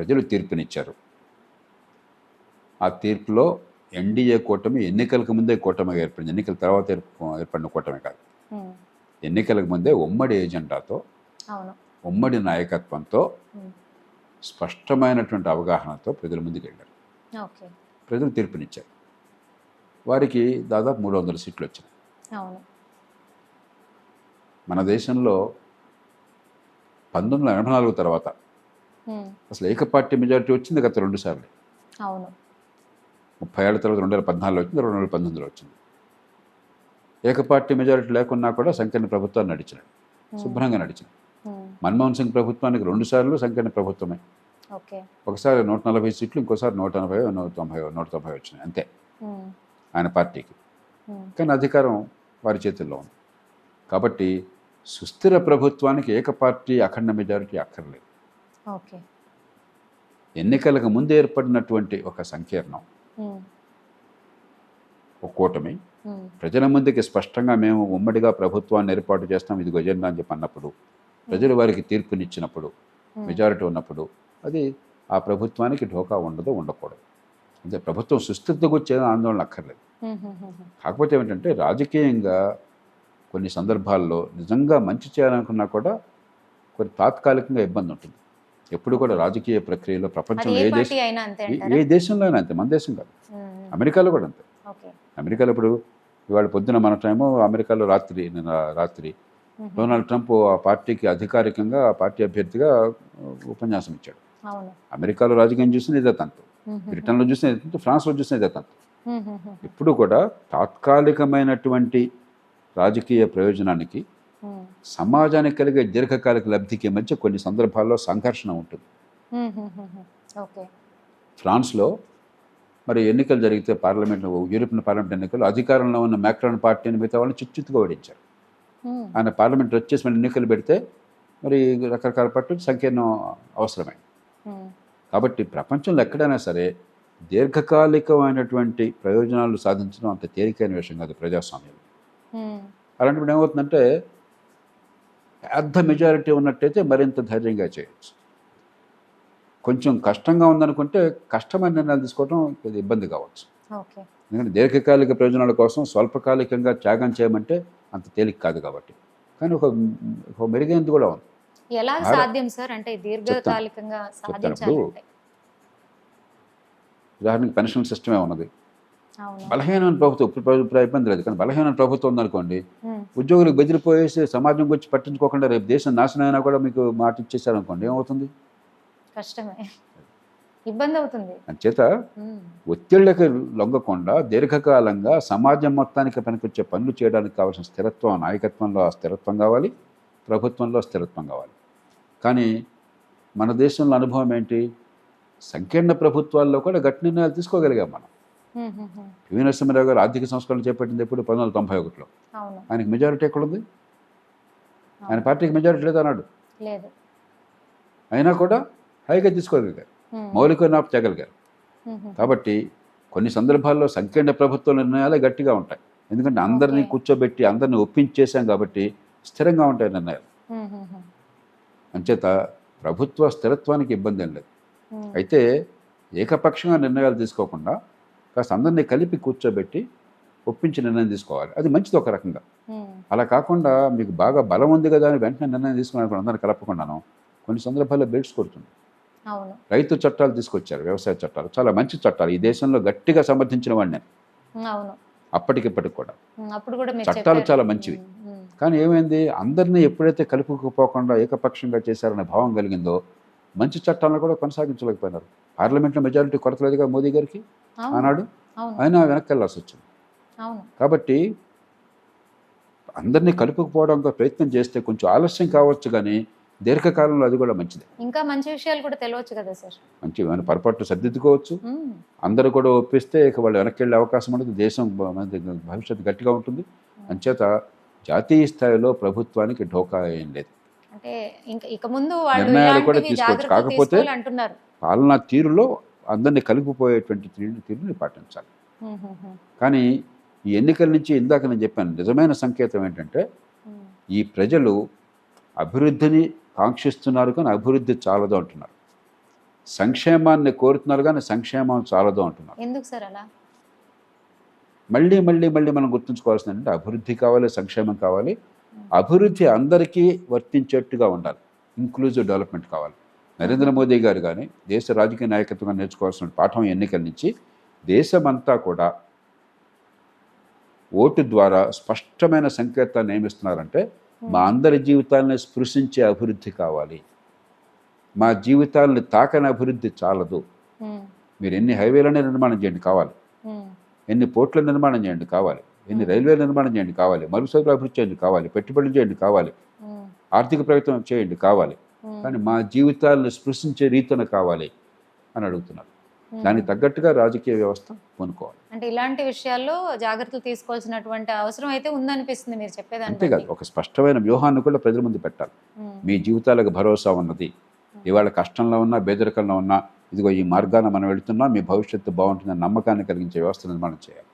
ప్రజలు తీర్పునిచ్చారు. ఆ తీర్పులో ఎన్డీఏ కూటమి ఎన్నికలకు ముందే కూటమిగా ఏర్పడింది. ఎన్నికల తర్వాత ఏర్ప- ఏర్పడిన కూటమి కాదు. ఎన్నికలకు ముందే ఉమ్మడి అవును. ఉమ్మడి నాయకత్వంతో స్పష్టమైనటువంటి అవగాహనతో ప్రజల ముందుకు వెళ్ళారు ప్రజలు తీర్పునిచ్చారు. వారికి దాదాపు మూడు వందల సీట్లు వచ్చినాయి. అవును. మన దేశంలో పంతొమ్మిది వందల ఎనభై నాలుగు తర్వాత అసలు ఏకపార్టీ మెజారిటీ వచ్చింది గత రెండు సార్లు. అవును. ముప్పై ఏళ్ళ తర్వాత రెండు వేల పద్నాలుగులో వచ్చింది రెండు వేల పంతొమ్మిదిలో వచ్చింది. ఏకపార్టీ మెజారిటీ లేకున్నా కూడా సంకీర్ణ ప్రభుత్వాన్ని నడిచినాడు శుభ్రంగా నడిచినాడు ఉమ్, మన్మోహన్ సింగ్ ప్రభుత్వానికి రెండు సార్లు సంకీర్ణ ప్రభుత్వమే. ఒకసారి నూట నలభై సీట్లు ఇంకోసారి నూట ఎనభై నూట తొంభై నూట తొంభై వచ్చినాయి. అంతే. ఆయన పార్టీకి. కానీ అధికారం వారి చేతుల్లో ఉంది. కాబట్టి సుస్థిర ప్రభుత్వానికి ఏకపార్టీ అఖండ మెజారిటీ అక్కర్లేదు. ఎన్నికలకు ముందు ఏర్పడినటువంటి ఒక సంకీర్ణం. ఒక కూటమి. ప్రజల ముందుకి స్పష్టంగా మేము ఉమ్మడిగా ప్రభుత్వాన్ని ఏర్పాటు చేస్తాం ఇది గజెండా అని చెప్పి అన్నప్పుడు ప్రజలు వారికి తీర్పునిచ్చినప్పుడు మెజారిటీ ఉన్నప్పుడు అది ఆ ప్రభుత్వానికి ఢోకా ఉండదు ఉండకూడదు. అంటే ప్రభుత్వం సుస్థిరత గురించి ఆందోళన అక్కర్లేదు. కాకపోతే ఏమిటంటే రాజకీయంగా కొన్ని సందర్భాల్లో నిజంగా మంచి చేయాలనుకున్నా కూడా కొన్ని తాత్కాలికంగా ఇబ్బంది ఉంటుంది. ఎప్పుడు కూడా రాజకీయ ప్రక్రియలో అది ప్రపంచంలో ఏ దేశం ఏ- దేశంలో అయినా అంతే మన దేశం కాదు. అమెరికాలో కూడా అంతే. అమెరికాలో ఇప్పుడు ఇవాళ పొద్దున మన టైము అమెరికాలో రాత్రి రాత్రి డొనాల్డ్ ట్రంప్ ఆ పార్టీకి అధికారికంగా ఆ పార్టీ అభ్యర్థిగా ఉపన్యాసం ఇచ్చాడు. అమెరికాలో రాజకీయం చూసిన ఇదే తంతు బ్రిటన్లో చూసిన ఇదే తంతు ఫ్రాన్స్లో చూసిన ఇదే తంతు ఇప్పుడు కూడా తాత్కాలికమైనటువంటి రాజకీయ ప్రయోజనానికి సమాజానికి కలిగే దీర్ఘకాలిక లబ్ధికి మధ్య కొన్ని సందర్భాల్లో సంఘర్షణ ఉంటుంది. ఫ్రాన్స్లో మరి ఎన్నికలు జరిగితే పార్లమెంట్ యూరోపియన్ పార్లమెంట్ ఎన్నికలు అధికారంలో ఉన్న మ్యాక్రాన్ పార్టీని మిగతా వాళ్ళని చిచ్చుతుగా ఓడించారు. ఆయన పార్లమెంట్ వచ్చేసి మళ్ళీ ఎన్నికలు పెడితే మరి రకరకాల పార్టీలు సంకీర్ణం అవసరమే. ఉమ్, కాబట్టి ప్రపంచంలో ఎక్కడైనా సరే దీర్ఘకాలికమైనటువంటి ప్రయోజనాలు సాధించడం అంత తేలికైన విషయం కాదు ప్రజాస్వామ్యం. అలాంటప్పుడు ఏమవుతుందంటే పెద్ద మెజారిటీ ఉన్నట్టయితే మరింత ధైర్యంగా చేయొచ్చు. కొంచెం కష్టంగా ఉందనుకుంటే కష్టమైన నిర్ణయాలు తీసుకోవడం కొద్దిగా ఇబ్బంది కావచ్చు. ఎందుకంటే దీర్ఘకాలిక ప్రయోజనాల కోసం స్వల్పకాలికంగా త్యాగం చేయమంటే అంత తేలిక కాదు కాబట్టి. కానీ ఒక ఒక మెరుగైనది కూడా ఉంది. ఎలా సాధ్యం సార్? అంటే దీర్ఘకాలికంగా సాధించాలంటే. ఉదాహరణకి పెన్షన్ సిస్టమే ఉన్నది. బలహీనమైన ప్రభుత్వం ఇప్పుడు ఇబ్బంది లేదు. కానీ బలహీనమైన ప్రభుత్వం ఉందనుకోండి ఉద్యోగులకు బెదిరిపోయేసి సమాజం గురించి పట్టించుకోకుండా రేపు దేశం నాశనం అయినా కూడా మీకు మాట ఇచ్చేసారనుకోండి ఏమవుతుంది? కష్టమే. ఇబ్బంది అవుతుంది. అంచేత ఉమ్, ఒత్తిళ్ళకు లొంగకుండా దీర్ఘకాలంగా సమాజం మొత్తానికి పనికొచ్చే పనులు చేయడానికి కావాల్సిన స్థిరత్వం నాయకత్వంలో ఆ స్థిరత్వం కావాలి ప్రభుత్వంలో స్థిరత్వం కావాలి. కానీ మన దేశంలో అనుభవం ఏంటి? సంకీర్ణ ప్రభుత్వాల్లో కూడా గట్టి నిర్ణయాలు తీసుకోగలిగాం మనం. నరసింహరావు గారు ఆర్థిక సంస్కరణ చేపట్టింది ఎప్పుడు? పంతొమ్మిది వందల తొంభై ఒకటిలో. ఆయనకి మెజారిటీ ఎక్కడుంది? ఆయన. పార్టీకి మెజారిటీ లేదు అయినా కూడా హైగా తీసుకోగలిగారు మౌలిక నాపు చేయగలిగారు కాబట్టి కొన్ని సందర్భాల్లో సంకీర్ణ ప్రభుత్వ నిర్ణయాలే గట్టిగా ఉంటాయి. ఎందుకంటే అందరినీ. కూర్చోబెట్టి అందరినీ ఒప్పించేసాం కాబట్టి స్థిరంగా ఉంటాయి నిర్ణయాలు. అంచేత ప్రభుత్వ స్థిరత్వానికి ఇబ్బంది ఏం లేదు. అయితే ఏకపక్షంగా నిర్ణయాలు తీసుకోకుండా కాస్త అందరినీ కలిపి కూర్చోబెట్టి ఒప్పించి నిర్ణయం తీసుకోవాలి. అది మంచిది ఒక రకంగా. అలా కాకుండా మీకు బాగా బలం ఉంది కదా అని వెంటనే నిర్ణయం తీసుకున్నాను అందరిని కలపకుండాను కొన్ని సందర్భాల్లో బెల్ట్స్ కొడుతుంది. రైతు చట్టాలు తీసుకొచ్చారు వ్యవసాయ చట్టాలు చాలా మంచి చట్టాలు. ఈ దేశంలో గట్టిగా సమర్థించిన వాడిని నేను. అప్పటికిప్పటికి కూడా. చట్టాలు. చాలా మంచివి. కానీ ఏమైంది? అందరినీ ఎప్పుడైతే కలుపుకుపోకుండా ఏకపక్షంగా చేశారనే భావం కలిగిందో మంచి చట్టాలను కూడా కొనసాగించలేకపోయినారు. పార్లమెంట్లో మెజారిటీ కొరత లేదుగా మోదీ గారికి? ఆనాడు? ఆయన వెనక్కి వెళ్ళాల్సి వచ్చింది. కాబట్టి అందరినీ కలుపుకుపోవడానికి ప్రయత్నం చేస్తే కొంచెం ఆలస్యం కావచ్చు కానీ దీర్ఘకాలంలో అది కూడా మంచిది. ఇంకా మంచి విషయాలు కూడా తెలియవచ్చు కదా సార్. మంచి పొరపాటు సర్దిద్దుకోవచ్చు. అందరూ కూడా ఒప్పిస్తే ఇక వాళ్ళు వెనక్కి వెళ్ళే అవకాశం ఉంటుంది దేశం భవిష్యత్తు గట్టిగా ఉంటుంది. అంచేత జాతీయ స్థాయిలో ప్రభుత్వానికి ఢోకా ఏం లేదు. అంటే ఇంకా ఇక ముందు వాళ్ళు నిర్ణయాలు కూడా తీసుకోవచ్చు. కాకపోతే- అంటున్నారు. పాలనా తీరులో అందరినీ కలిపిపోయేటువంటి తీరు తీరుని పాటించాలి. కానీ ఈ ఎన్నికల నుంచి ఇందాక నేను చెప్పాను నిజమైన సంకేతం ఏంటంటే ఈ ప్రజలు అభివృద్ధిని కాంక్షిస్తున్నారు కానీ అభివృద్ధి చాలదు అంటున్నారు. సంక్షేమాన్ని కోరుతున్నారు కానీ సంక్షేమం చాలదు అంటున్నారు. ఎందుకు సార్ అలా? మళ్ళీ మళ్ళీ మళ్ళీ మనం గుర్తుంచుకోవాల్సింది అంటే అభివృద్ధి కావాలి సంక్షేమం కావాలి. అభివృద్ధి అందరికీ వర్తించేట్టుగా ఉండాలి. ఇంక్లూజివ్ డెవలప్మెంట్ కావాలి. నరేంద్ర మోదీ గారు కానీ దేశ రాజకీయ నాయకత్వంగా నేర్చుకోవాల్సిన పాఠం ఎన్నికల నుంచి దేశమంతా కూడా ఓటు ద్వారా స్పష్టమైన సంకేతాన్ని ఏమిస్తున్నారంటే మా అందరి జీవితాలని స్పృశించే అభివృద్ధి కావాలి. మా జీవితాలను తాకని అభివృద్ధి చాలదు. ఉమ్, మీరు ఎన్ని హైవేలనే నిర్మాణం చేయండి కావాలి. ఉమ్, ఎన్ని పోర్ట్ల నిర్మాణం చేయండి కావాలి. ఎన్ని రైల్వే నిర్మాణం చేయండి కావాలి మరుసటి అభివృద్ధి చేయండి కావాలి పెట్టుబడులు చేయండి కావాలి ఆర్థిక ప్రయత్నం చేయండి కావాలి కానీ మా జీవితాలను స్పృశించే రీతిన కావాలి అని అడుగుతున్నారు. దానికి తగ్గట్టుగా రాజకీయ వ్యవస్థ కొనుక్కోవాలి. అంటే ఇలాంటి విషయాల్లో జాగ్రత్తలు తీసుకోవాల్సినటువంటి అవసరం అయితే ఉందనిపిస్తుంది మీరు చెప్పేదాన్ని అంతేకాదు. ఒక స్పష్టమైన వ్యూహాన్ని కూడా ప్రజల ముందు పెట్టాలి. మీ జీవితాలకు భరోసా ఉన్నది. ఇవాళ కష్టంలో ఉన్నా బేదరికంలో ఉన్నా ఇదిగో ఈ మార్గాన మనం వెళుతున్నాం మీ భవిష్యత్తు బాగుంటుందని నమ్మకాన్ని కలిగించే వ్యవస్థ నిర్మాణం చేయాలి.